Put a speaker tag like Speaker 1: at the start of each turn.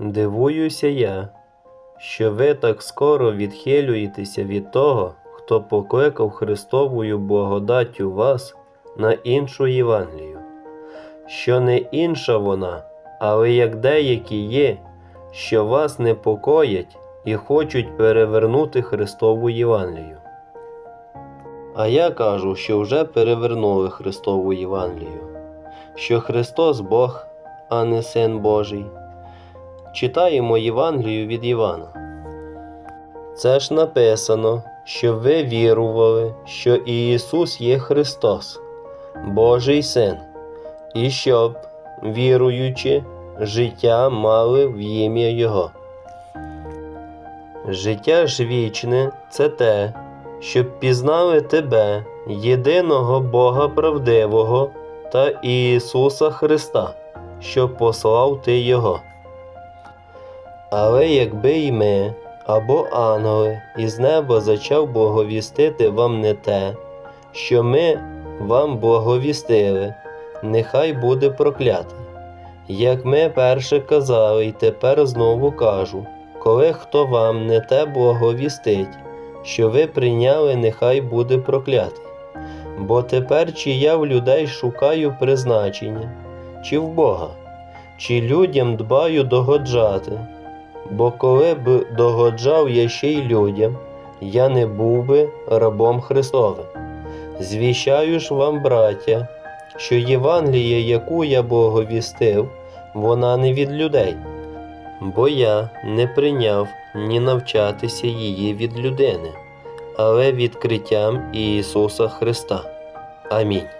Speaker 1: Дивуюся я, що ви так скоро відхилюєтеся від того, хто покликав Христовою благодаттю вас на іншу Євангелію, що не інша вона, але як деякі є, що вас непокоять і хочуть перевернути Христову Євангелію. А я кажу, що вже перевернули Христову Євангелію, що Христос Бог, а не Син Божий. Читаємо Євангелію від Івана. Це ж написано, що ви вірували, що Ісус є Христос, Божий Син, і щоб, віруючи, життя мали в ім'я Його. Життя ж вічне це те, щоб пізнали Тебе, єдиного Бога правдивого та Ісуса Христа, що послав Ти Його. Але якби й ми, або ангели, із неба зачав благовістити вам не те, що ми вам благовістили, нехай буде проклятий. Як ми перше казали, і тепер знову кажу, коли хто вам не те благовістить, що ви прийняли, нехай буде проклятий. Бо тепер чи я в людей шукаю призначення, чи в Бога, чи людям дбаю догоджати. Бо коли б догоджав я ще й людям, я не був би рабом Христовим. Звіщаю ж вам, браття, що Євангелія, яку я благовістив, вона не від людей, бо я не прийняв ні навчатися її від людини, але відкриттям Ісуса Христа. Амінь.